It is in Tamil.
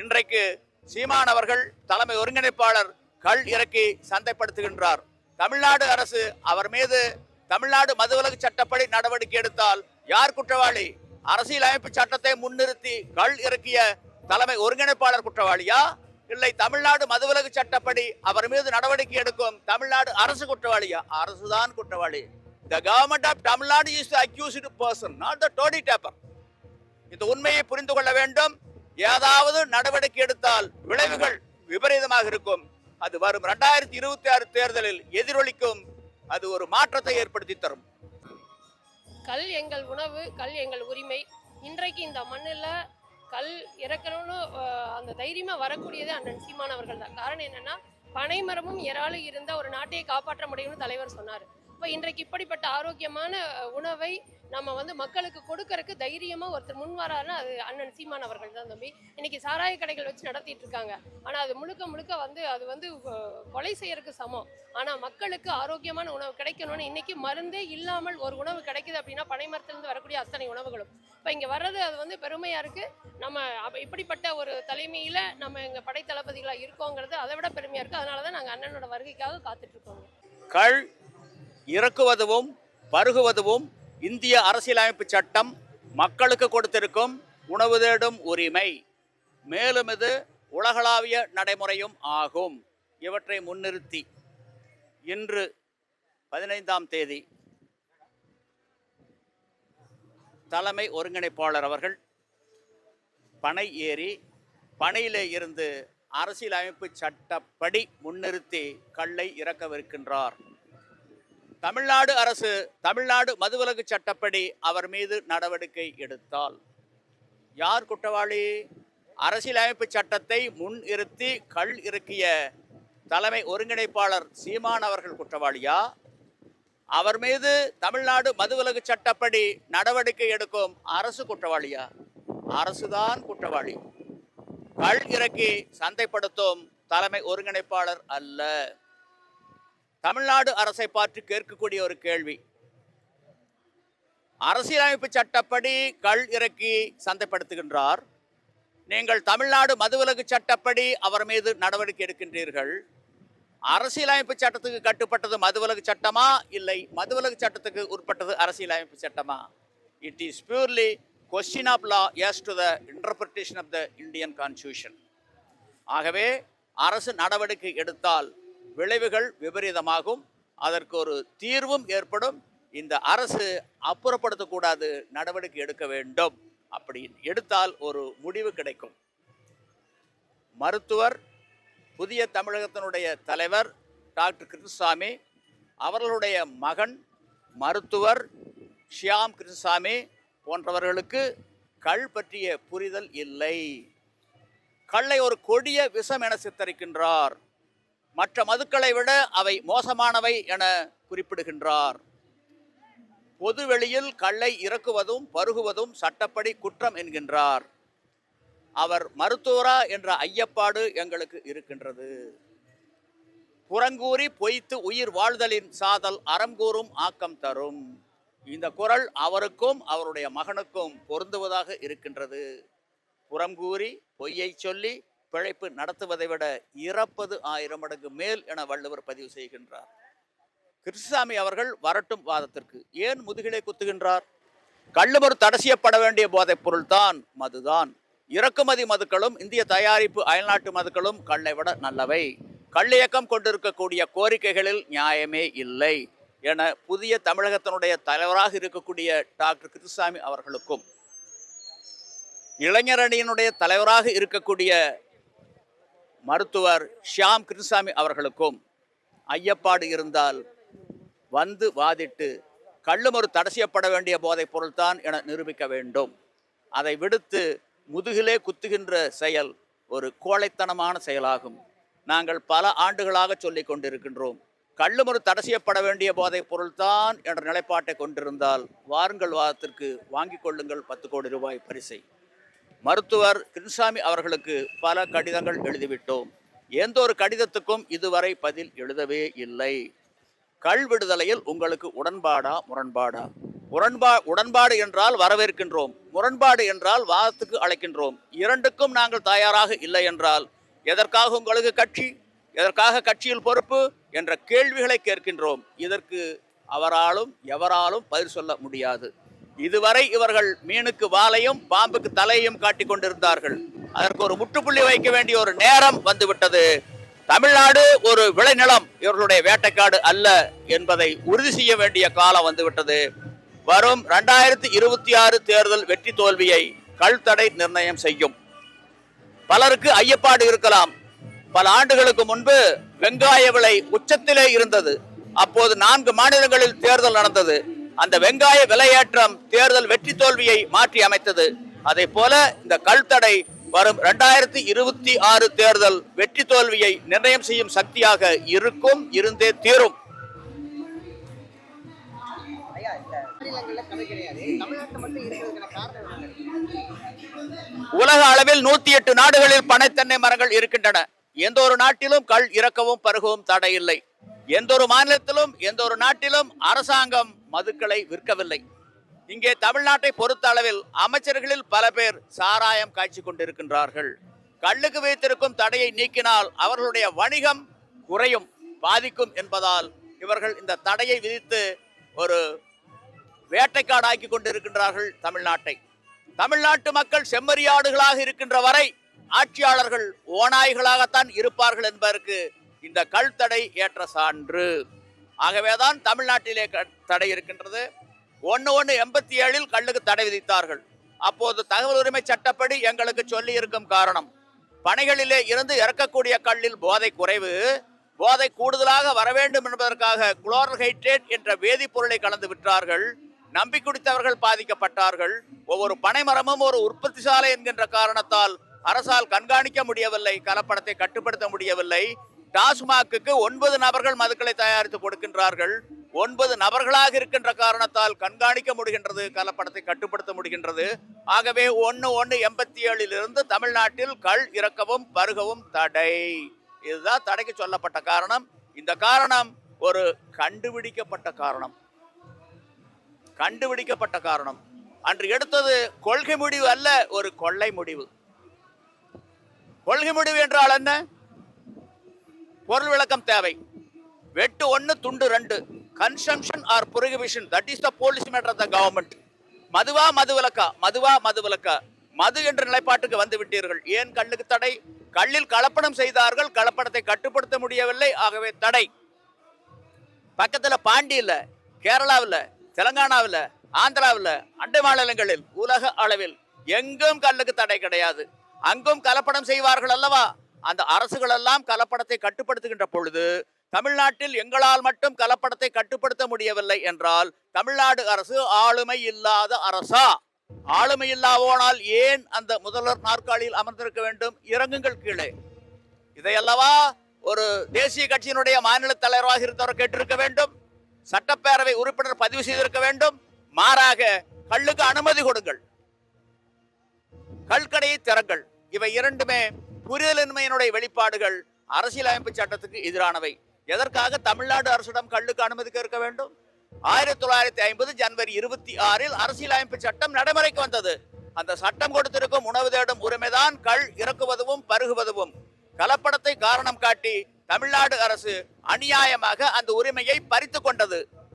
இன்றைக்கு சீமான் அவர்கள் தலைமை ஒருங்கிணைப்பாளர் கல் இறக்கி சந்தைப்படுத்துகின்றார். தமிழ்நாடு அரசு அவர் மீது தமிழ்நாடு மதுவிலக்கு சட்டப்படி நடவடிக்கை எடுத்தால் யார் குற்றவாளி? அரசியலமைப்பு சட்டத்தை முன்னிறுத்தி கல் இறக்கிய தலைமை ஒருங்கிணைப்பாளர் குற்றவாளியா? இல்லை தமிழ்நாடு மதுவிலக்கு சட்டப்படி அவர் மீது நடவடிக்கை எடுக்கும் தமிழ்நாடு அரசு குற்றவாளியா? அரசுதான் குற்றவாளி. The government of Tamil Nadu is the accused person, not the toddy tapper. இந்த உண்மையை புரிந்து கொள்ள வேண்டும். ஏதாவது நடவடிக்கை எடுத்தால் விளைவுகள் விபரீதமாக இருக்கும். அது வரும் இரண்டாயிரத்தி இருபத்தி ஆறு தேர்தலில் எதிரொலிக்கும். அது ஒரு மாற்றத்தை ஏற்படுத்தி தரும். கல் எங்கள் உணவு கல் எங்கள் உரிமை. இன்றைக்கு இந்த மண்ணில் கல் இறக்கணும்னு அஹ், அந்த தைரியமாக வரக்கூடியது அண்ணன் சீமான் அவர்கள் தான். காரணம் என்னன்னா பனைமரமும் இறாலும் இருந்த ஒரு நாட்டையை காப்பாற்ற முடியும்னு தலைவர் சொன்னார். இப்போ இன்றைக்கு இப்படிப்பட்ட ஆரோக்கியமான உணவை நம்ம வந்து மக்களுக்கு கொடுக்கறதுக்கு தைரியமாக ஒருத்தர் முன் வராருன்னா அது அண்ணன் சீமான் அவர்கள் தான் தம்பி. இன்னைக்கு சாராய கடைகள் வச்சு நடத்திட்டு இருக்காங்க. ஆனால் அது முழுக்க முழுக்க வந்து அது வந்து கொலை செய்யறதுக்கு சமம். ஆனால் மக்களுக்கு ஆரோக்கியமான உணவு கிடைக்கணும்னு இன்னைக்கு மருந்தே இல்லாமல் ஒரு உணவு கிடைக்குது அப்படின்னா பனைமரத்திலிருந்து வரக்கூடிய அத்தனை உணவுகளும். இப்போ இங்கே வர்றது அது வந்து பெருமையாக இருக்குது நம்ம இப்படிப்பட்ட ஒரு தலைமையில் நம்ம எங்கள் படைத்தளபதிகளாக இருக்கோங்கிறது அதை விட பெருமையாக இருக்குது அதனால தான் நாங்கள் அண்ணனோட வருகைக்காக காத்துட்ருக்கோங்க கள் இறக்குவதும் பருகுவதுவும் இந்திய அரசியலமைப்பு சட்டம் மக்களுக்கு கொடுத்திருக்கும் உணவு தேடும் உரிமை. மேலும் இது உலகளாவிய நடைமுறையும் ஆகும். இவற்றை முன்னிறுத்தி இன்று பதினைந்தாம் தேதி தலைமை ஒருங்கிணைப்பாளர் அவர்கள் பனை ஏறி பனையிலே இருந்து அரசியலமைப்பு சட்டப்படி முன்னிறுத்தி கல்லை இறக்கவிருக்கின்றார். தமிழ்நாடு அரசு தமிழ்நாடு மதுவிலக்கு சட்டப்படி அவர் மீது நடவடிக்கை எடுத்தால் யார் குற்றவாளி? அரசியலமைப்பு சட்டத்தை முன் இருத்தி கல் இறக்கிய தலைமை ஒருங்கிணைப்பாளர் சீமான் அவர்கள் குற்றவாளியா? அவர் மீது தமிழ்நாடு மதுவிலக்கு சட்டப்படி நடவடிக்கை எடுக்கும் அரசு குற்றவாளியா? அரசுதான் குற்றவாளி. கல் இறக்கி சந்தைப்படுத்தும் தலைமை ஒருங்கிணைப்பாளர் அல்ல. தமிழ்நாடு அரசை பார்த்து கேட்கக்கூடிய ஒரு கேள்வி. அரசியலமைப்பு சட்டப்படி கல் இறக்கி சந்தைப்படுத்துகின்றார். நீங்கள் தமிழ்நாடு மதுவிலக்கு சட்டப்படி அவர் மீது நடவடிக்கை எடுக்கின்றீர்கள். அரசியலமைப்பு சட்டத்துக்கு கட்டுப்பட்டது மதுவிலக்கு சட்டமா? இல்லை மதுவிலக்கு சட்டத்துக்கு உட்பட்டது அரசியலமைப்பு சட்டமா? It is purely question of law as to the interpretation of the Indian constitution ஆகவே அரசு நடவடிக்கை எடுத்தால் விளைவுகள் விபரீதமாகும். அதற்கு ஒரு தீர்வும் ஏற்படும். இந்த அரசு அப்புறப்படுத்தக்கூடாது நடவடிக்கை எடுக்க வேண்டும். அப்படி எடுத்தால் ஒரு முடிவு கிடைக்கும். மருத்துவர் புதிய தமிழகத்தினுடைய தலைவர் டாக்டர் கிருஷ்ணசாமி அவர்களுடைய மகன் மருத்துவர் ஷியாம் கிருஷ்ணசாமி போன்றவர்களுக்கு கள் பற்றிய புரிதல் இல்லை. கல்லை ஒரு கொடிய விஷம் என சித்தரிக்கின்றார். மற்ற மதுக்களை விட அவை மோசமானவை என குறிப்பிடுகின்றார். பொதுவெளியில் கல்லை இறக்குவதும் பருகுவதும் சட்டப்படி குற்றம் என்கின்றார். அவர் மருத்துவரா என்ற ஐயப்பாடு எங்களுக்கு இருக்கின்றது. புறங்கூறி பொய்த்து உயிர் வாழ்தலின் சாதல் அறங்கூறும் ஆக்கம் தரும். இந்த குரல் அவருக்கும் அவருடைய மகனுக்கும் பொருந்துவதாக இருக்கின்றது. புறங்கூறி பொய்யை சொல்லி பிழைப்பு நடத்துவதை விட இறப்பது ஆயிரம் மடங்கு மேல் என வள்ளுவர் பதிவு செய்கின்றார். கிருஷ்ணசாமி அவர்கள் வரட்டும் வாதத்திற்கு. ஏன் முதுகிலே குத்துகின்றார்? கள்ளுவர் தடை செய்யப்பட வேண்டிய போதைப் பொருள்தான் மதுதான். இறக்குமதி மதுக்களும் இந்திய தயாரிப்பு அயல்நாட்டு மதுக்களும் கல்லை விட நல்லவை. கள்ளியக்கம் கொண்டிருக்கக்கூடிய கோரிக்கைகளில் நியாயமே இல்லை என புதிய தமிழகத்தினுடைய தலைவராக இருக்கக்கூடிய டாக்டர் கிருஷ்ணசாமி அவர்களுக்கும் இளைஞரணியினுடைய தலைவராக இருக்கக்கூடிய மருத்துவர் ஷியாம் கிருஷ்ணசாமி அவர்களுக்கும் ஐயப்பாடு இருந்தால் வந்து வாதிட்டு கள்ளுமறு தடசியப்பட வேண்டிய போதைப் பொருள்தான் என நிரூபிக்க வேண்டும். அதை விடுத்து முதுகிலே குத்துகின்ற செயல் ஒரு கோழைத்தனமான செயலாகும். நாங்கள் பல ஆண்டுகளாக சொல்லி கொண்டிருக்கின்றோம். கள்ளுமறு தடசியப்பட வேண்டிய போதைப் பொருள்தான் என்ற நிலைப்பாட்டை கொண்டிருந்தால் வாருங்கள் வாதத்திற்கு வாங்கிக் கொள்ளுங்கள் பத்து கோடி ரூபாய் பரிசை. மருத்துவர் கிருஷ்ணசாமி அவர்களுக்கு பல கடிதங்கள் எழுதிவிட்டோம். எந்த ஒரு கடிதத்துக்கும் இதுவரை பதில் எழுதவே இல்லை. கள் விடுதலையில் உங்களுக்கு உடன்பாடா முரண்பாடா? முரண்பா உடன்பாடு என்றால் வரவேற்கின்றோம். முரண்பாடு என்றால் வாதத்துக்கு அழைக்கின்றோம். இரண்டுக்கும் நாங்கள் தயாராக இல்லை என்றால் எதற்காக உங்களுக்கு கட்சி? எதற்காக கட்சியில் பொறுப்பு? என்ற கேள்விகளை கேட்கின்றோம். இதற்கு அவராலும் எவராலும் பதில் சொல்ல முடியாது. இதுவரை இவர்கள் மீனுக்கு வாலையும் பாம்புக்கு தலையையும் காட்டிக் கொண்டிருந்தார்கள். அதற்கு ஒரு முற்றுப்புள்ளி வைக்க வேண்டிய ஒரு நேரம் வந்துவிட்டது. தமிழ்நாடு ஒரு விளைநிலம். இவர்களுடைய வேட்டைக்காடு அல்ல என்பதை உறுதி செய்ய வேண்டிய காலம் வந்துவிட்டது. வரும் ரெண்டாயிரத்தி இருபத்தி ஆறு தேர்தல் வெற்றி தோல்வியை கல்தடை நிர்ணயம் செய்யும். பலருக்கு ஐயப்பாடு இருக்கலாம். பல ஆண்டுகளுக்கு முன்பு வெங்காய விலை உச்சத்திலே இருந்தது. அப்போது நான்கு மாநிலங்களில் தேர்தல் நடந்தது. அந்த வெங்காய விலையேற்றம் தேர்தல் வெற்றி தோல்வியை மாற்றி அமைத்தது. அதே போல இந்த கல்தடை வரும் ரெண்டாயிரத்தி இருபத்தி ஆறு தேர்தல் வெற்றி தோல்வியை நிர்ணயம் செய்யும் சக்தியாக இருக்கும் இருந்தே தீரும். உலக அளவில் நூத்தி எட்டு நாடுகளில் பனைத்தன்னை மரங்கள் இருக்கின்றன. எந்த ஒரு நாட்டிலும் கல் இறக்கவும் பருகவும் தடை இல்லை எந்த ஒரு மாநிலத்திலும் எந்த ஒரு நாட்டிலும் அரசாங்கம் மதுக்களை விற்கவில்லை. இங்கே தமிழ்நாட்டை பொறுத்த அளவில் அமைச்சர்களில் பல பேர் சாராயம் காய்ச்சி கொண்டிருக்கின்றார்கள் கள்ளுக்கு வைத்திருக்கும் தடையை நீக்கினால் அவர்களுடைய வணிகம் குறையும் பாதிக்கும் என்பதால் இவர்கள் இந்த தடையை விதித்து ஒரு வேட்டைக்காடாக்கி கொண்டிருக்கின்றார்கள் தமிழ்நாட்டை. தமிழ்நாட்டு மக்கள் செம்மறியாடுகளாக இருக்கின்ற வரை ஆட்சியாளர்கள் ஓநாய்களாகத்தான் இருப்பார்கள் என்பதற்கு இந்த கல் தடை ஏற்ற சான்று. ஆகவேதான் தமிழ்நாட்டிலே தடை இருக்கின்றது. ஒன்று ஒன்று எண்பத்தி ஏழில் கல்லுக்கு தடை விதித்தார்கள். அப்போது தகவல் உரிமை சட்டப்படி எங்களுக்கு சொல்லி இருக்கும் காரணம் பனைகளிலே இருந்து இறக்கக்கூடிய கல்லில் போதை குறைவு போதை கூடுதலாக வர வேண்டும் என்பதற்காக குளோரல்ஹைட்ரேட் என்ற வேதிப்பொருளை கலந்து விற்றார்கள். நம்பி குடித்தவர்கள் பாதிக்கப்பட்டார்கள். ஒவ்வொரு பனைமரமும் ஒரு உற்பத்தி சாலை என்கின்ற காரணத்தால் அரசால் கண்காணிக்க முடியவில்லை கலப்படத்தை கட்டுப்படுத்த முடியவில்லை. டாஸ்மாக்கு ஒன்பது நபர்கள் மதுக்களை தயாரித்து கொடுக்கின்றார்கள். ஒன்பது நபர்களாக இருக்கின்ற காரணத்தால் கண்காணிக்க முடிகின்றது கலப்படத்தை கட்டுப்படுத்த முடிகின்றது. ஆகவே ஒன்று ஒன்று எண்பத்தி ஏழிலிருந்து தமிழ்நாட்டில் கள் இறக்கவும் பருகவும் தடை. இதுதான் தடைக்கு சொல்லப்பட்ட காரணம். இந்த காரணம் ஒரு கண்டுபிடிக்கப்பட்ட காரணம். கண்டுபிடிக்கப்பட்ட காரணம். அன்று எடுத்தது கொள்கை முடிவு அல்ல ஒரு கொள்ளை முடிவு. கொள்கை முடிவு என்றால் என்ன? பொருள் விளக்கம் தேவை. வெட்டு ஒன்று துண்டு ரெண்டு. Consumption or prohibition that is the police matter of the government மதுவா மது விலக்கா மதுவா மது விலக்கா மது என்ற நிலைப்பாட்டுக்கு வந்து விட்டீர்கள். ஏன் கல்லுக்கு தடை? கல்லில் கலப்படம் செய்தார்கள் கலப்படத்தை கட்டுப்படுத்த முடியவில்லை. ஆகவே தடை. பக்கத்துல பாண்டியில் கேரளாவில் தெலங்கானாவில் ஆந்திராவில் அண்டை மாநிலங்களில் உலக அளவில் எங்கும் கல்லுக்கு தடை கிடையாது. அங்கும் கலப்படம் செய்வார்கள் அல்லவா? அந்த அரசுகளெல்லாம் கலப்படத்தை கட்டுப்படுத்துகின்ற பொழுது தமிழ்நாட்டில் எங்களால் மட்டும் கலப்படத்தை கட்டுப்படுத்த முடியவில்லை என்றால் தமிழ்நாடு அரசு ஆளுமை இல்லாத அரசா? ஆளுமை இல்லாவோனால் ஏன் அந்த முதல்வர் நாற்காலியில் அமர்ந்திருக்க வேண்டும்? இறங்குங்கள் கீழே. இதையல்லவா ஒரு தேசிய கட்சியினுடைய மாநில தலைவராக இருந்தவர் கேட்டிருக்க வேண்டும்? சட்டப்பேரவை உறுப்பினர் பதிவு செய்திருக்க வேண்டும்? மாறாக கள்ளுக்கு அனுமதி கொடுங்கள். கல்கடையை திறங்கள். இவை இரண்டுமே புரிதலின்மையினுடைய வெளிப்பாடுகள் அரசியலமைப்பு சட்டத்துக்கு எதிரானவை. எதற்காக தமிழ்நாடு அரசிடம் கல்லுக்கு அனுமதி கேட்க வேண்டும்? ஆயிரத்தி தொள்ளாயிரத்தி ஐம்பது ஜனவரி இருபத்தி ஆறில் அரசியலமைப்பு சட்டம் நடைமுறைக்கு வந்தது. அந்த சட்டம் கொடுத்திருக்கும் உணவு தேடும் உரிமைதான் கல் இறக்குவதும் பருகுவதும் கலப்படத்தை காரணம் காட்டி தமிழ்நாடு அரசு அநியாயமாக அந்த உரிமையை பறித்து கொண்டது.